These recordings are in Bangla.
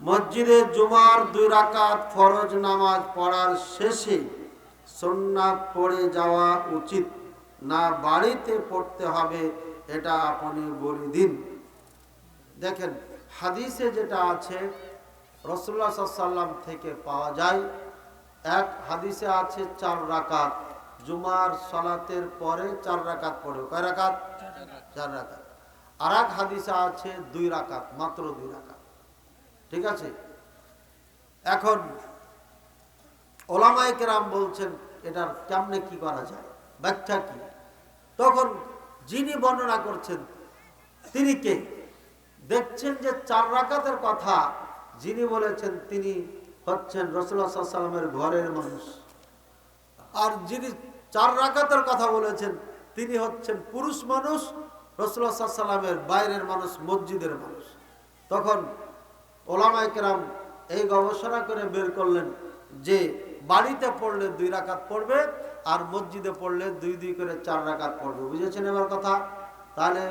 মসজিদে জুমার দুই রাকাত ফরজ নামাজ পড়ার শেষে সুন্নাত পড়ে যাওয়া উচিত না বাড়িতে পড়তে হবে এটা আপনি বলে দিন। দেখেন হাদিসে যেটা আছে রসুল্লা সাল্লাম থেকে পাওয়া যায় এক হাদিসে আছে চার রাকাত জুমার সলাতের পরে চার রাকাত পড়ে। কয় রাকাত? চার রাকাত। আর এক হাদিসে আছে দুই রাকাত মাত্র দুই রাকাত। ঠিক আছে? এখন ওলামায় কেরাম বলছেন, এটার কেমনে কি করা যায়? ব্যাখ্যা কি? তখন যিনি বর্ণনা করছেন, তিনি কে? দেখছেন যে চার রাকাতের কথা, যিনি বলেছেন তিনি হচ্ছেন রসুল্লাহ সাল্লামের ঘরের মানুষ। আর যিনি চার রাকাতের কথা বলেছেন, তিনি হচ্ছেন পুরুষ মানুষ রসুল্লাহ সাল্লামের বাইরের মানুষ, মসজিদের মানুষ। তখন ওলামায় কেরাম এই গবেষণা করে বের করলেন যে বাড়িতে পড়লে দুই রাকাত পড়বে আর মসজিদে পড়লে দুই দুই করে চার রাকাত পড়বে। বুঝেছেন এবার কথা? তাহলে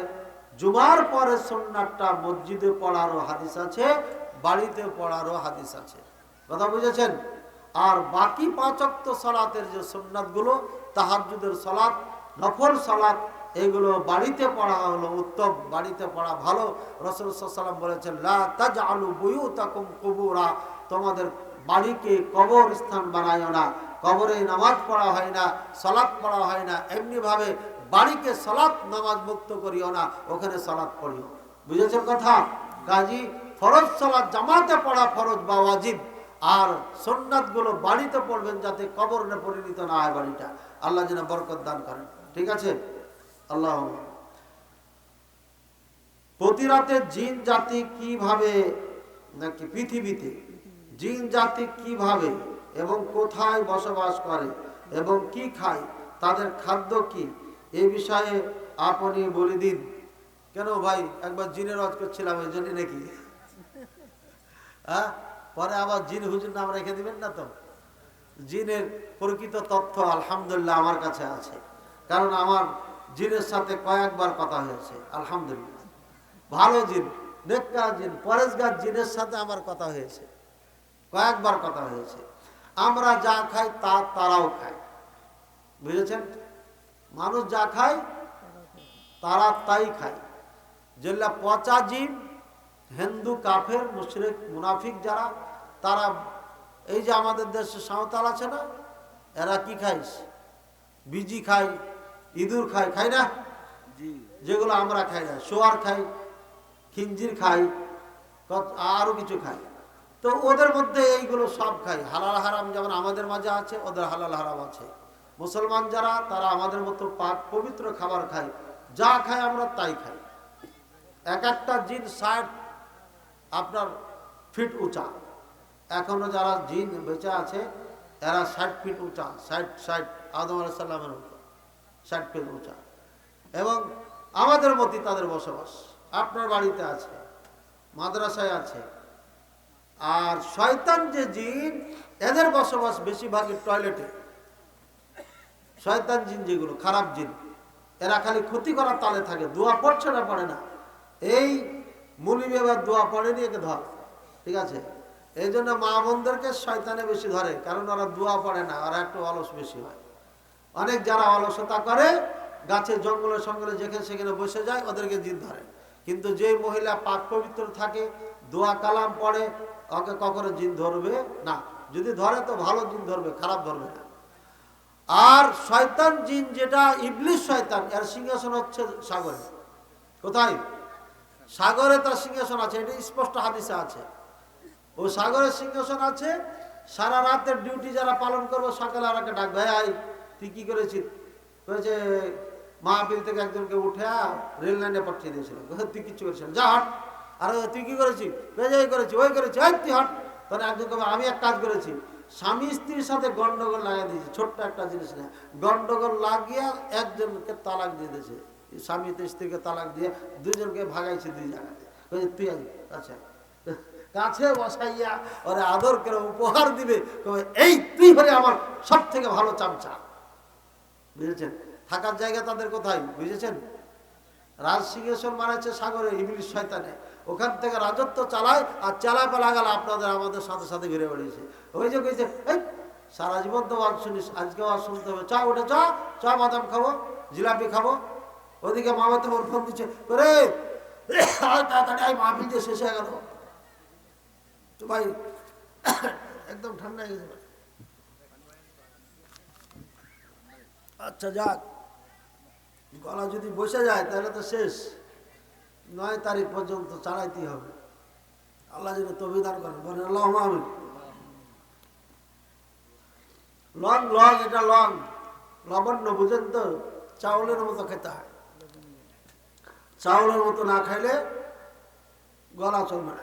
জুমার পরে সন্ন্যাটটা মসজিদে পড়ারও হাদিস আছে, বাড়িতে পড়ারও হাদিস আছে। কথা বুঝেছেন? আর বাকি পাঁচক্ত সলাতের যে সুন্নাতগুলো তাহাজুদের সলাৎ নফল সলাৎ এগুলো বাড়িতে পড়া হলো, উত্তম বাড়িতে পড়া ভালো। রসুল সাল্লাম বলেছেন, লা আলু বইউ তাকুম কবুরা। তোমাদের বাড়িকে কবর স্থান বানায় না, কবরে নামাজ পড়া হয় না সলাৎ পড়া হয় না, এমনিভাবে বাড়িকে সলাৎ নামাজ মুক্ত করিও না, ওখানে সলাৎ পড়িও। বুঝেছেন কথা? কাজী, ফরজ সলাৎ জামাতে পড়া ফরজ বা ওয়াজিব, আর সোননাথগুলো বাড়িতে পড়বেন যাতে কবর পরিণত না হয় বাড়িটা। আল্লাহ যেন বরকত দান করেন। ঠিক আছে? আল্লাহ। প্রতি রাতে জিন জাতি কীভাবে, নাকি পৃথিবীতে জিন জাতি কীভাবে এবং কোথায় বসবাস করে এবং কি খায়, তাদের খাদ্য কি, এ বিষয়ে আপনি বলে দিন। কেন ভাই, একবার জিনের রজ করছিলাম ওই জন্য নাকি? হ্যাঁ? পরে আবার জিন হুজুর নাম রেখে দিবেন না তো? জিনের প্রকৃত তথ্য আলহামদুলিল্লাহ আমার কাছে আছে। কারণ আমার জিনের সাথে কয়েকবার কথা হয়েছে, আলহামদুলিল্লাহ। ভালো জিন, নেককার জিন পরেশগার জিনের সাথে আমার কথা হয়েছে, কয়েকবার কথা হয়েছে। আমরা যা খাই তা তারাও খায়। বুঝেছেন? মানুষ যা খায়, তারা তাই খায়। যেগুলা পচা জিন, হিন্দু, কাফের, মুশরিক, মুনাফিক যারা, তারা এই যে আমাদের দেশে সাঁওতাল আছে না, এরা কি খাইস বিজি খায় ইঁদুর খায় খাই না? যেগুলো আমরা খাই না শোয়ার খাই খিঞ্জির খাই কত- আরও কিছু খাই। তো ওদের মধ্যে এইগুলো সব খাই। হালাল হারাম যেমন আমাদের মাঝে আছে ওদের হালাল হারাম আছে। মুসলমান যারা তারা আমাদের মতো পাক পবিত্র খাবার খায়। যা খায় আমরা তাই খাই। এক একটা জিন ষাট আপনার ফিট উঁচা। এখনও যারা জিন বেঁচে আছে এরা ষাট ফিট উঁচা ষাট ষাট আদম আলাইসাল্লামের মতো। ষাট ফিট উঁচা এবং আমাদের মতই তাদের বসবাস। আপনার বাড়িতে আছে, মাদ্রাসায় আছে। আর শয়তান যে জিন, এদের বসবাস বেশিরভাগই টয়লেটে। শয়তান জিন যেগুলো, খারাপ জিন। এরা খালি ক্ষতি করার তালে থাকে, দোয়া পড়ছে না, পড়ে না। এই মুলি এবার দোয়া পড়েনি একে ধর। ঠিক আছে? এই জন্য মা বোনদেরকে শয়তানে বেশি ধরে, কারণ ওরা দোয়া পড়ে না, ওরা একটু অলস বেশি হয়। অনেক যারা অলসতা করে গাছে জঙ্গলে সঙ্গলে যেখানে সেখানে বসে যায়, ওদেরকে জিন ধরে। কিন্তু যে মহিলা পাক পবিত্র থাকে, দোয়া কালাম পড়ে, ওকে কখনো জিন ধরবে না। যদি ধরে তো ভালো জিন ধরবে, খারাপ ধরবে না। আর শয়তান জিন যেটা ইবলিশ শয়তান, এর সিংহাসন হচ্ছে সাগরে। কোথায়? সাগরে তার সিংহাসন আছে, এটা স্পষ্ট হাদিসে আছে। ও সাগরের সিংহাসন আছে, সারা রাতের ডিউটি যারা পালন করব, সকালে আর একটা ডাকবে আই তুই কি করেছিস কয়েছে মাহফিল থেকে একজনকে উঠে রেল লাইনে পাঠিয়ে দিয়েছিল। তুই কিচ্ছু করেছিস যা হট। আর তুই কি করেছিস? বেজে এই করেছি ওই করেছি ওই তুই হট। তাহলে একজন কবে আমি এক কাজ করেছি স্বামী স্ত্রীর সাথে গন্ডগোল লাগিয়ে দিয়েছি ছোট্ট একটা জিনিস না। গন্ডগোল লাগিয়ে একজনকে তালাক দিয়ে দিয়েছে। স্বামী স্ত্রীকে তালাক দিয়ে দুজনকে ভাগাইছে দুই জায়গাতে। বলছে, তুই আচ্ছা কাছে বসাইয়া ওরা আদর করে উপহার দিবে। এই তুই হলে আমার সব থেকে ভালো চামচা। বুঝেছেন? থাকার জায়গা তাদের কোথায়? বুঝেছেন? রাজ সিংহাসন বানাচ্ছে সাগরে ইংলিশ শয়তানে। ওখান থেকে রাজত্ব চালায় আর চালা পালা গেল, আপনাদের আমাদের সাথে সাথে ঘিরে বেড়িয়েছে। ওই যে কইছে, এই, সারা জীবন তো ওয়াজ শুনিস, আজকে ওয়াজ শুনতে হবে। চা, উঠে চা চা, বাদাম খাব, জিলাপি খাব। ওদিকে মামা তো ওর ফোন দিচ্ছে করে তাড়াতাড়ি মাহফিল যে শেষ হয়ে গেল। তো ভাই, একদম ঠান্ডা হয়ে গেছে। আচ্ছা যাক। গলা যদি বসে যায়, তাহলে তো শেষ। নয় তারিখ পর্যন্ত চালাইতেই হবে। আল্লাহ যেন তবিদান করেন। বলেন আল্লাহ আমি লং লং, এটা লং। লবণ্য বুঝেন তো, চাউলের মতো খেতে হয়। চাউলের মতো না খাইলে গলা চলবে